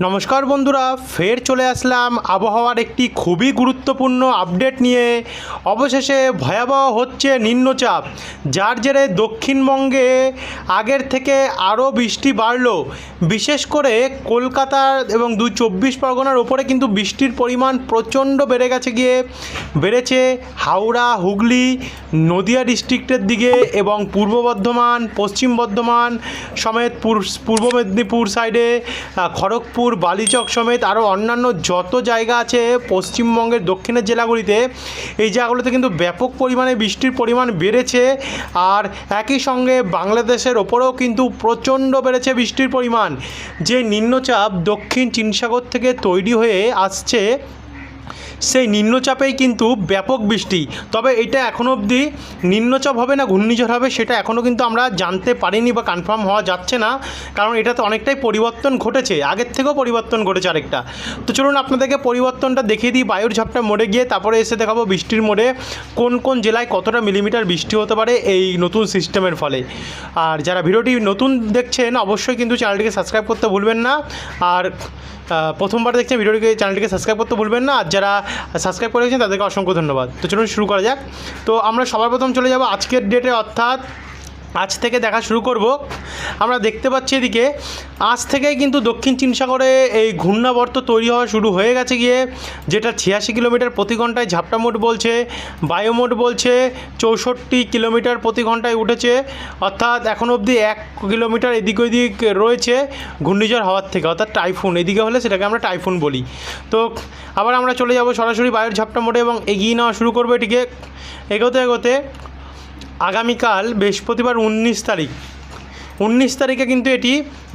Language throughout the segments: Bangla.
নমস্কার বন্ধুরা ফের চলে আসলাম আবহাওয়ার একটি খুবই গুরুত্বপূর্ণ আপডেট নিয়ে। অবশেষে ভয়াবহ হচ্ছে নিম্নচাপ যার জেরে দক্ষিণবঙ্গে আগের থেকে আরও বৃষ্টি বাড়ল। বিশেষ করে কলকাতার এবং দুই চব্বিশ পরগনার ওপরে কিন্তু বৃষ্টির পরিমাণ প্রচণ্ড বেড়ে গেছে গিয়ে। বেড়েছে হাওড়া হুগলি নদিয়া ডিস্ট্রিক্টের দিকে এবং পূর্ব বর্ধমান পশ্চিম বর্ধমান সমেত পূর্ব মেদিনীপুর সাইডে আহ, খড়গপুর বালিচক সমেত আরও অন্যান্য যত জায়গা আছে পশ্চিমবঙ্গের দক্ষিণের জেলাগুলিতে, এই জায়গাগুলিতে কিন্তু ব্যাপক পরিমাণে বৃষ্টির পরিমাণ বেড়েছে। আর একই সঙ্গে বাংলাদেশের ওপরেও কিন্তু প্রচণ্ড বেড়েছে বৃষ্টির পরিমাণ। যে নিম্নচাপ দক্ষিণ চীন সাগর থেকে তৈরি হয়ে আসছে সেই নিম্নচাপেই কিন্তু ব্যাপক বৃষ্টি। তবে এটা এখনও অবধি নিম্নচাপ হবে না, ঘূর্ণিঝড় হবে সেটা এখনও কিন্তু আমরা জানতে পারিনি বা কনফার্ম হওয়া যাচ্ছে না, কারণ এটাতে অনেকটাই পরিবর্তন ঘটেছে, আগের থেকেও পরিবর্তন ঘটেছে আরেকটা। তো চলুন আপনাদেরকে পরিবর্তনটা দেখিয়ে দিই, বায়ুর ঝাপটা মোড়ে গিয়ে তারপরে এসে দেখাবো বৃষ্টির মোড়ে কোন কোন জেলায় কতটা মিলিমিটার বৃষ্টি হতে পারে এই নতুন সিস্টেমের ফলে। আর যারা ভিডিওটি নতুন দেখছেন, অবশ্যই কিন্তু চ্যানেলটিকে সাবস্ক্রাইব করতে ভুলবেন না। আর প্রথমবার দেখছেন, ভিডিওটিকে, চ্যানেলটিকে সাবস্ক্রাইব করতে ভুলবেন না। আর যারা সাবস্ক্রাইব করে গেছেন তাদেরকে অসংখ্য ধন্যবাদ। তো চলুন শুরু করা যাক। তো আমরা সবার প্রথম চলে যাব আজকের ডেটে অর্থাৎ আজ থেকে দেখা শুরু করব। আমরা দেখতে পাচ্ছি এদিকে, আজ থেকেই কিন্তু দক্ষিণ চীন সাগরে এই ঘূর্ণাবর্ত তৈরি হওয়া শুরু হয়ে গেছে গিয়ে, যেটা ছিয়াশি কিলোমিটার প্রতি ঘন্টায় ঝাপটা মোট বলছে বায়োমোট বলছে, চৌষট্টি কিলোমিটার প্রতি ঘন্টায় উঠেছে, অর্থাৎ এখন অবধি এক কিলোমিটার এদিক ওদিক রয়েছে ঘূর্ণিঝড় হওয়ার থেকে, অর্থাৎ টাইফুন। এদিকে হলে সেটাকে আমরা টাইফুন বলি। তো আবার আমরা চলে যাব সরাসরি বায়ুর ঝাপটা মোটে এবং এগিয়ে নেওয়া শুরু করব এটিকে। এগোতে এগোতে আগামীকাল বৃহস্পতিবার উনিশ তারিখ। উনিশ তারিখে কিন্তু এটি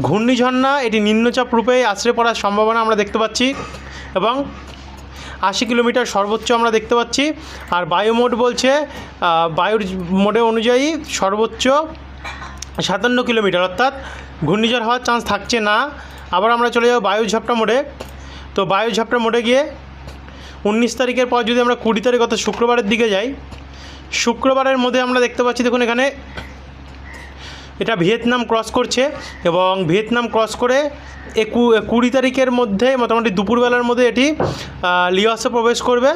ঘূর্ণিঝড় না এটি নিম্নচাপ রূপে আশ্রে পড়ার সম্ভাবনা আমরা দেখতে পাচ্ছি এবং আশি কিলোমিটার সর্বোচ্চ আমরা দেখতে পাচ্ছি। আর বায়ু মোড বলছে বায়ুর মোডে অনুযায়ী সর্বোচ্চ সাতান্ন কিলোমিটার, অর্থাৎ ঘূর্ণিঝড় হওয়ার চান্স থাকছে না। আবার আমরা চলে যাব বায়ু ঝাপটা মোডে। তো বায়ু ঝাপটা মোডে গিয়ে উনিশ তারিখের পর যদি আমরা কুড়ি তারিখ, অর্থাৎ শুক্রবারের দিকে যাই শুক্রবারের মধ্যে আমরা দেখতে পাচ্ছি, দেখুন এখানে। এটা ভিয়েতনাম ক্রস করছে এবং ভিয়েতনাম ক্রস করে একু, কুড়ি তারিখের মধ্যে, মোটামুটি দুপুরবেলার মধ্যে এটি লিওসে প্রবেশ করবে।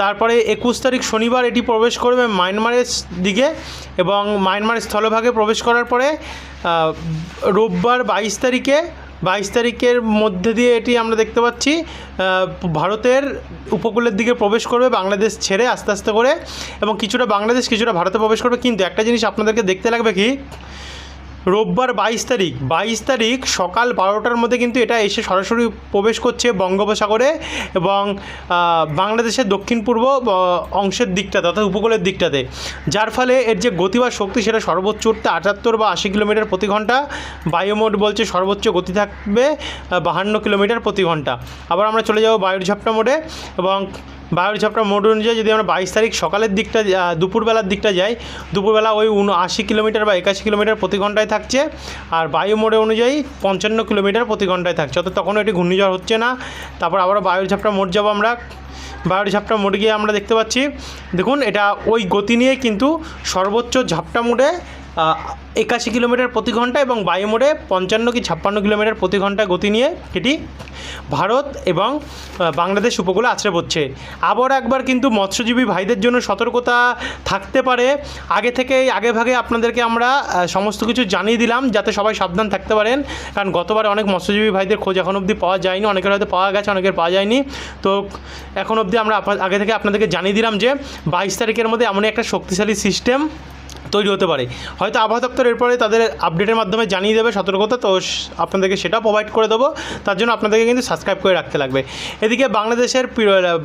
তারপরে একুশ তারিখ শনিবার এটি প্রবেশ করবে মায়ানমারের দিকে এবং মায়ানমার স্থলভাগে প্রবেশ করার পরে রোববার বাইশ তারিখে বাইশ তারিখের মধ্যে দিয়ে এটি আমরা দেখতে পাচ্ছি ভারতের উপকূলের দিকে প্রবেশ করবে, বাংলাদেশ ছেড়ে আস্তে আস্তে করে, এবং কিছুটা বাংলাদেশ, কিছুটা ভারতে প্রবেশ করবে। কিন্তু একটা জিনিস আপনাদেরকে দেখতে লাগবে কি রোববার বাইশ তারিখ। বাইশ তারিখ সকাল বারোটার মধ্যে কিন্তু এটা এসে সরাসরি প্রবেশ করছে বঙ্গোপসাগরে এবং বাংলাদেশের দক্ষিণ পূর্ব অংশের দিকটাতে অর্থাৎ উপকূলের দিকটাতে। যার ফলে এর যে গতি বা শক্তি সেটা সর্বোচ্চ উঠতে আটাত্তর বা আশি কিলোমিটার প্রতি ঘণ্টা। বায়ুমোড বলছে সর্বোচ্চ গতি থাকবে বাহান্ন কিলোমিটার প্রতি ঘণ্টা। আবার আমরা চলে যাব বায়ুর ঝাপটা মোডে এবং বায়ুর ঝাপটা মোড অনুযায়ী যদি আমরা বাইশ তারিখ সকালের দিকটা দুপুরবেলার দিকটা যাই, দুপুরবেলা ওই আশি কিলোমিটার বা একাশি কিলোমিটার প্রতি ঘন্টায় থাকছে। আর বায়ু মোড়ে অনুযায়ী পঞ্চান্ন কিলোমিটার প্রতি ঘন্টায় থাকছে। অর্থাৎ তখনও এটি ঘূর্ণিঝড় হচ্ছে না। তারপর আবারও বায়ুর ঝাপটা মোট যাব আমরা। বায়ুর ঝাপটা মোড়ে গিয়ে আমরা দেখতে পাচ্ছি। দেখুন, এটা ওই গতি নিয়ে কিন্তু সর্বোচ্চ ঝাপটা মোড়ে একাশি কিলোমিটার প্রতি ঘণ্টা এবং বায়ু মোড়ে পঞ্চান্ন কি ছাপ্পান্ন কিলোমিটার প্রতি ঘণ্টা গতি নিয়ে এটি ভারত এবং বাংলাদেশ উপকূলে আছড়ে পড়ছে। আবার একবার কিন্তু মৎস্যজীবী ভাইদের জন্য সতর্কতা থাকতে পারে। আগে থেকেই, আগে ভাগে আপনাদেরকে আমরা সমস্ত কিছু জানিয়ে দিলাম যাতে সবাই সাবধান থাকতে পারেন। কারণ গতবারে অনেক মৎস্যজীবী ভাইদের খোঁজ এখন অবধি পাওয়া যায়নি, অনেকের হয়তো পাওয়া গেছে, অনেকের পাওয়া যায়নি। তো এখন অবধি আমরা আগে থেকে আপনাদেরকে জানিয়ে দিলাম যে, বাইশ তারিখের মধ্যে এমনই একটা শক্তিশালী সিস্টেম তৈরি হতে পারে। হয়তো আবহাওয়া দপ্তর এরপরে তাদের আপডেটের মাধ্যমে জানিয়ে দেবে সতর্কতা, তো আপনাদেরকে সেটা প্রোভাইড করে দেবো। তার জন্য আপনাদেরকে কিন্তু সাবস্ক্রাইব করে রাখতে লাগবে। এদিকে বাংলাদেশের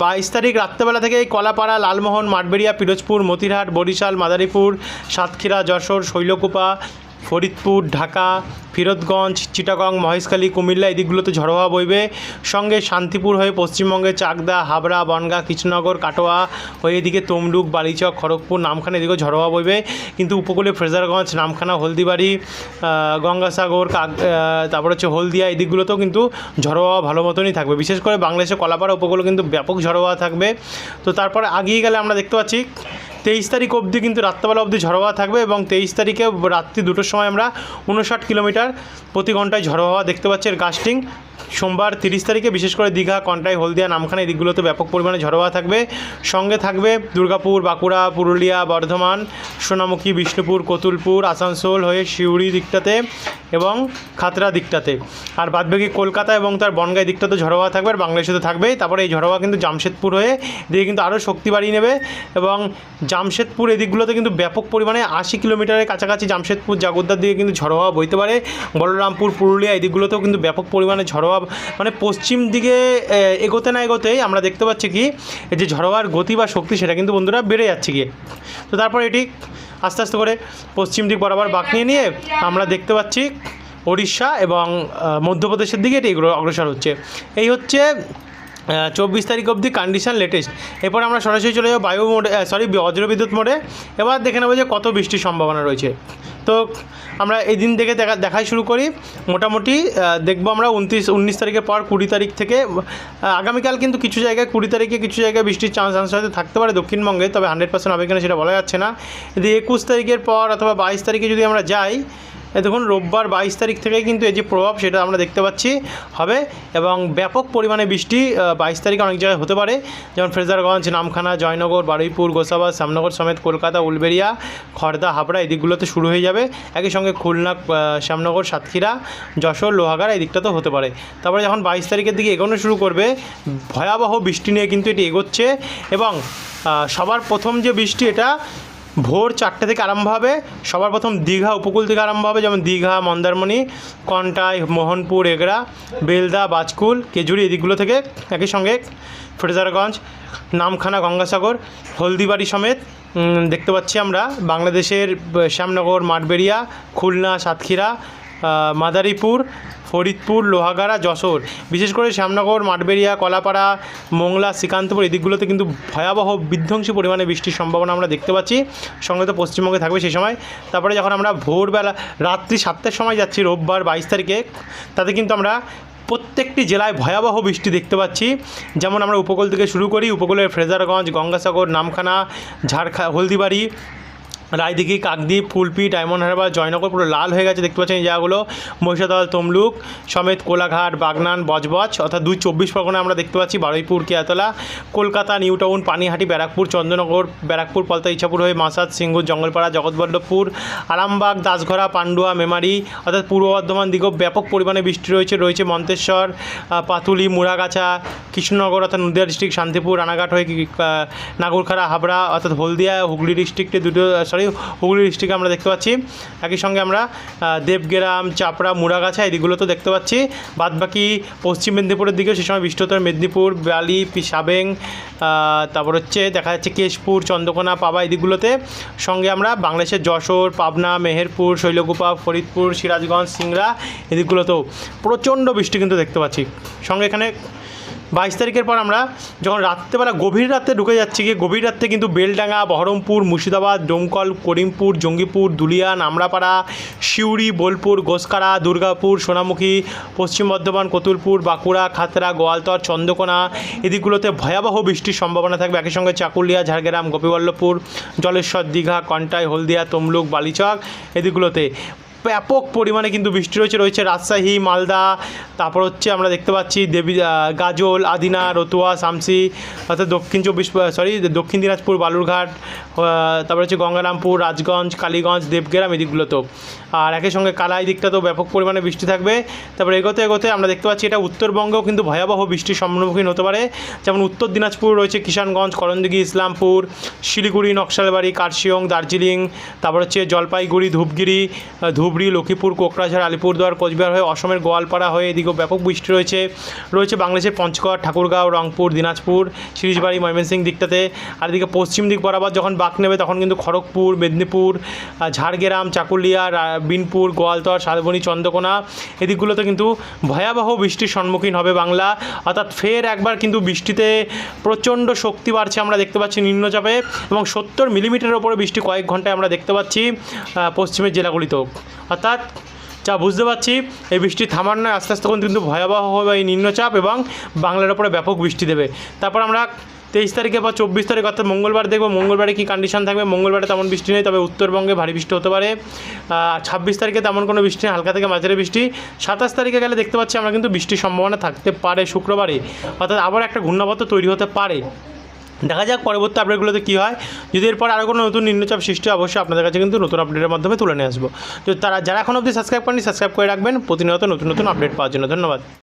বাইশ তারিখ রাত্রেবেলা থেকে কলাপাড়া, লালমোহন, মাঠবেড়িয়া, পিরোজপুর, মতিরহাট, বরিশাল, মাদারীপুর, সাতক্ষীরা, যশোর, শৈলকুপা ফরিদপুর, ঢাকা, ফিরোজগঞ্জ, চিটাগং, মহেশখালী, কুমিল্লা এদিকগুলোতে ঝড়ো হাওয়া বইবে। সঙ্গে শান্তিপুর হয়ে পশ্চিমবঙ্গে চাকদা, হাবড়া, বনগাঁ, কৃষ্ণনগর, কাটোয়া হয়ে এদিকে তমলুক, বালিচক, খড়গপুর, নামখানা এদিকেও ঝড়ো বইবে। কিন্তু উপকূলে ফ্রেজারগঞ্জ, নামখানা, হলদিবাড়ি গঙ্গাসাগর, কাক তারপর হচ্ছে হলদিয়া এই দিকগুলোতেও কিন্তু ঝড়ো ভালো মতনই থাকবে। বিশেষ করে বাংলাদেশের কলাপাড়া উপকূলে কিন্তু ব্যাপক ঝড়ো থাকবে। তো তারপরে আগিয়ে গেলে আমরা দেখতে পাচ্ছি তেইশ তারিখ অবধি কিন্তু রাত্রেবেলা অবধি ঝড়ো হাওয়া থাকবে এবং তেইশ তারিখে রাত্রি দুটোর সময় আমরা উনষাট কিলোমিটার প্রতি ঘন্টায় ঝড়ো হাওয়া দেখতে পাচ্ছি। এর গাস্টিং সোমবার তিরিশ তারিখে বিশেষ করে দীঘা, কন্টাই, হলদিয়া, নামখানা এই দিকগুলোতে ব্যাপক পরিমাণে ঝড়ো থাকবে। সঙ্গে থাকবে দুর্গাপুর, বাঁকুড়া, পুরুলিয়া, বর্ধমান, সোনামুখী, বিষ্ণুপুর, কতুলপুর, আসানসোল হয়ে সিউড়ি দিকটাতে এবং খাতরা দিকটাতে। আর বাদবাকি কলকাতা এবং তার বনগাই দিকটাতে ঝড়ো থাকবে আর বাংলাদেশে তো থাকবেই তারপরে এই ঝড়ো কিন্তু জামশেদপুর হয়ে দিকে কিন্তু আরও শক্তি বাড়িয়ে নেবে এবং জামশেদপুর এদিকগুলোতে কিন্তু ব্যাপক পরিমাণে আশি কিলোমিটারের কাছাকাছি জামশেদপুর, জাগোদ্দার দিকে কিন্তু ঝড়ো বইতে পারে। বলরামপুর, পুরুলিয়া এই দিকগুলোতেও কিন্তু ব্যাপক পরিমাণে ঝড়ো মানে পশ্চিম দিকে এগোতে না এগোতেই আমরা দেখতে পাচ্ছি কি, এই যে ঝড়ো হাওয়ার গতি বা শক্তি সেটা কিন্তু বন্ধুরা বেড়ে যাচ্ছে গিয়ে। তো তারপর এটি আস্তে আস্তে করে পশ্চিম দিক বরাবর বাঁক নিয়ে নিয়ে আমরা দেখতে পাচ্ছি ওড়িশা এবং মধ্যপ্রদেশের দিকে এটি অগ্রসর হচ্ছে। এই হচ্ছে চব্বিশ তারিখ অবধি কন্ডিশন লেটেস্ট এরপর আমরা সরাসরি চলে যাব বায়ু মোডে সরি বজ্রবিদ্যুৎ মোডে। এবার দেখে নেব যে কত বৃষ্টির সম্ভাবনা রয়েছে। তো আমরা এই দিন থেকে দেখা দেখাই শুরু করি। মোটামুটি দেখব আমরা উনত্রিশ, উনিশ তারিখের পর কুড়ি তারিখ থেকে আগামীকাল কিন্তু কিছু জায়গায় কুড়ি তারিখে কিছু জায়গায় বৃষ্টির চান্স চান্স হয়তো থাকতে পারে দক্ষিণবঙ্গে, তবে হান্ড্রেড পার্সেন্ট হবে কিনা সেটা বলা যাচ্ছে না। যদি একুশ তারিখের পর অথবা বাইশ তারিখে যদি আমরা যাই দেখুন, রোববার বাইশ তারিখ থেকে কিন্তু এই যে প্রভাব সেটা আমরা দেখতে পাচ্ছি, হবে এবং ব্যাপক পরিমাণে বৃষ্টি বাইশ তারিখে অনেক জায়গায় হতে পারে, যেমন ফ্রেজারগঞ্জ, নামখানা, জয়নগর, বারুইপুর গোসাবাদ শ্যামনগর সমেত কলকাতা, উলবেড়িয়া খড়দা হাবড়া এই দিকগুলোতে শুরু হয়ে যাবে। একই সঙ্গে খুলনা শ্যামনগর, সাতক্ষীরা, যশোর, লোহাগাড়া এই দিকটাতেও হতে পারে। তারপরে যখন বাইশ তারিখের দিকে এগোনো শুরু করবে, ভয়াবহ বৃষ্টি নিয়ে কিন্তু এটি এগোচ্ছে এবং সবার প্রথম যে বৃষ্টি এটা ভোর চারটে থেকে আরম্ভ হবে। সবার প্রথম দীঘা উপকূল থেকে আরম্ভ হবে, যেমন দীঘা, মন্দারমণি, কন্টাই, মোহনপুর, এগরা, বেলদা, বাজকুল, কেজুরি এদিকগুলো থেকে একই সঙ্গে ফেরজারগঞ্জ, নামখানা, গঙ্গাসাগর, হলদিবাড়ি সমেত দেখতে পাচ্ছি আমরা বাংলাদেশের শ্যামনগর, মাঠবেড়িয়া, খুলনা, সাতক্ষীরা মাদারীপুর, ফরিদপুর, লোহাগাড়া, যশোর। বিশেষ করে শ্যামনগর, মাঠবেড়িয়া, কলাপাড়া, মোংলা, শ্রীকান্তপুর এই দিকগুলোতে কিন্তু ভয়াবহ বিধ্বংসী পরিমাণে বৃষ্টির সম্ভাবনা আমরা দেখতে পাচ্ছি। সঙ্গে তো পশ্চিমবঙ্গে থাকবে সেই সময়। তারপরে যখন আমরা ভোরবেলা, রাত্রি সাতটার সময় যাচ্ছি, রোববার বাইশ তারিখে, তাতে কিন্তু আমরা প্রত্যেকটি জেলায় ভয়াবহ বৃষ্টি দেখতে পাচ্ছি। যেমন আমরা উপকূল থেকে শুরু করি, উপকূলের ফ্রেজারগঞ্জ, গঙ্গাসাগর, নামখানা, ঝাড়খা, হলদিবাড়ি রায়দিঘি, কাকদ্বীপ ফুলপি ডায়মন্ড হারবার, জয়নগর পুরো লাল হয়ে গেছে। দেখতে পাচ্ছেন এই জায়গাগুলো, মহিষাদল, তমলুক, সমেত কোলাঘাট, বাগনান, বজবজ, অর্থাৎ দুই চব্বিশ পরগনা আমরা দেখতে পাচ্ছি বারুইপুর, কেয়াতলা, কলকাতা নিউ টাউন পানিহাটি, ব্যারাকপুর, চন্দ্রনগর, ব্যারাকপুর, পলতা, ইচ্ছাপুর হয়ে মাসাদ, সিঙ্গুর, জঙ্গলপাড়া, জগৎবল্লভপুর, আরামবাগ, দাসঘরা, পান্ডুয়া, মেমারি, অর্থাৎ পূর্ব বর্ধমান দিকেও ব্যাপক পরিমাণে বৃষ্টি রয়েছে। রয়েছে মন্তেশ্বর পাতুলি, মুড়াগাছা, কৃষ্ণনগর, অর্থাৎ নদিয়া ডিস্ট্রিক্ট শান্তিপুর, রানাঘাট হয়ে নাগরখাড়া, হাবড়া, অর্থাৎ হলদিয়া, হুগলি ডিস্ট্রিক্টে দুটো সরি, হুগলি ডিস্ট্রিক্টে আমরা দেখতে পাচ্ছি। একই সঙ্গে আমরা দেবগ্রাম, চাপড়া, মুড়াগাছা এই তো দেখতে পাচ্ছি। বাদবাকি পশ্চিম মেদিনীপুরের দিকেও সে সময় হতো মেদিনীপুর, বালি, সাবেং তারপর হচ্ছে দেখা যাচ্ছে কেশপুর, চন্দ্রকোনা, পাবা এই দিকগুলোতে। সঙ্গে আমরা বাংলাদেশের যশোর, পাবনা, মেহেরপুর, শৈলকুপা, ফরিদপুর, সিরাজগঞ্জ, সিংড়া এদিকগুলোতেও প্রচণ্ড বৃষ্টি কিন্তু দেখতে পাচ্ছি। সঙ্গে এখানে বাইশ তারিখের পর আমরা যখন রাত্রেবেলা গভীর রাতে ঢুকে যাচ্ছি, গিয়ে গভীর রাত্রে কিন্তু বেলডাঙ্গা, বহরমপুর, মুর্শিদাবাদ, ডোমকল, করিমপুর, জঙ্গিপুর, দুলিয়া নামড়াপাড়া সিউড়ি, বোলপুর গোসকারা দুর্গাপুর, সোনামুখী, পশ্চিম বর্ধমান, কতুলপুর, বাঁকুড়া খাতড়া গোয়ালতর, চন্দ্রকোনা এদিকগুলোতে ভয়াবহ বৃষ্টির সম্ভাবনা থাকবে। একই সঙ্গে চাকুলিয়া, ঝাড়গ্রাম, গোপীবল্লভপুর, জলেশ্বর, দীঘা, কন্টাই, হলদিয়া, তমলুক, বালিচক এদিকগুলোতে। ব্যাপক পরিমাণে কিন্তু বৃষ্টি রয়েছে। রয়েছে রাজশাহী মালদা তারপর হচ্ছে আমরা দেখতে পাচ্ছি দেবী গাজল আদিনা রতুয়া শামসি অর্থাৎ দক্ষিণ চব্বিশ সরি দক্ষিণ দিনাজপুর বালুরঘাট তারপর হচ্ছে গঙ্গারামপুর রাজগঞ্জ কালীগঞ্জ দেবগ্রাম এদিকগুলোতেও আর একই সঙ্গে কালাই দিকটাতেও ব্যাপক পরিমাণে বৃষ্টি থাকবে। তারপর এগোতে এগোতে আমরা দেখতে পাচ্ছি এটা উত্তরবঙ্গেও কিন্তু ভয়াবহ বৃষ্টির সম্মুখীন হতে পারে। যেমন উত্তর দিনাজপুর রয়েছে কিষানগঞ্জ করণদিঘি ইসলামপুর শিলিগুড়ি নকশালবাড়ি কার্শিয়ং দার্জিলিং তারপর হচ্ছে জলপাইগুড়ি ধূপগিরি আহ, ধুবড়ি, লক্ষ্মীপুর, কোকরাঝাড়, আলিপুরদুয়ার, কোচবিহার হয়ে অসমের গোয়ালপাড়া হয়ে এদিকেও ব্যাপক বৃষ্টি রয়েছে। রয়েছে বাংলাদেশের পঞ্চগড়, ঠাকুরগাঁও, রংপুর, দিনাজপুর, সিরিজবাড়ি, ময়মনসিংহ দিকটাতে। আর এদিকে পশ্চিম দিক বরাবর যখন বাঁক নেবে তখন কিন্তু খড়গপুর, মেদিনীপুর ঝাড়গ্রাম, চাকুলিয়া বিনপুর, গোয়ালতর, শালবনী, চন্দ্রকোনা এদিকগুলোতে কিন্তু ভয়াবহ বৃষ্টির সম্মুখীন হবে বাংলা। অর্থাৎ ফের একবার কিন্তু বৃষ্টিতে প্রচণ্ড শক্তি বাড়ছে আমরা দেখতে পাচ্ছি নিম্নচাপে এবং সত্তর মিলিমিটারের ওপরে বৃষ্টি কয়েক ঘন্টায় আমরা দেখতে পাচ্ছি পশ্চিমের জেলাগুলিতেও। অর্থাৎ যা বুঝতে পারছি, এই বৃষ্টি থামার নয়, আস্তে আস্তে কিন্তু ভয়াবহ হবে এই নিম্নচাপ এবং বাংলার ওপরে ব্যাপক বৃষ্টি দেবে। তারপর আমরা তেইশ তারিখে বা চব্বিশ তারিখ, অর্থাৎ মঙ্গলবার দেখব, মঙ্গলবারে কী কন্ডিশন থাকবে? মঙ্গলবারে তেমন বৃষ্টি নেই, তবে উত্তরবঙ্গে ভারী বৃষ্টি হতে পারে। ছাব্বিশ তারিখে তেমন কোনো বৃষ্টি নেই, হালকা থেকে মাঝারি বৃষ্টি। সাতাশ তারিখে গেলে দেখতে পাচ্ছি আমরা কিন্তু বৃষ্টির সম্ভাবনা থাকতে পারে শুক্রবারে। অর্থাৎ আবার একটা ঘূর্ণাবর্ত তৈরি হতে পারে। দেখা যাক পরবর্তী আপডেটগুলোতে কী হয়। যদি এরপর আরও কোনো নতুন নিম্নচাপ সৃষ্টি অবশ্যই আপনাদের কাছে কিন্তু নতুন আপডেটের মাধ্যমে তুলে নিয়ে আসব। তো তারা যারা এখন অবধি সাবস্ক্রাইব করেনি সাবস্ক্রাইব করে রাখবেন। প্রতিনিয়ত নতুন নতুন আপডেট পাওয়ার জন্য ধন্যবাদ।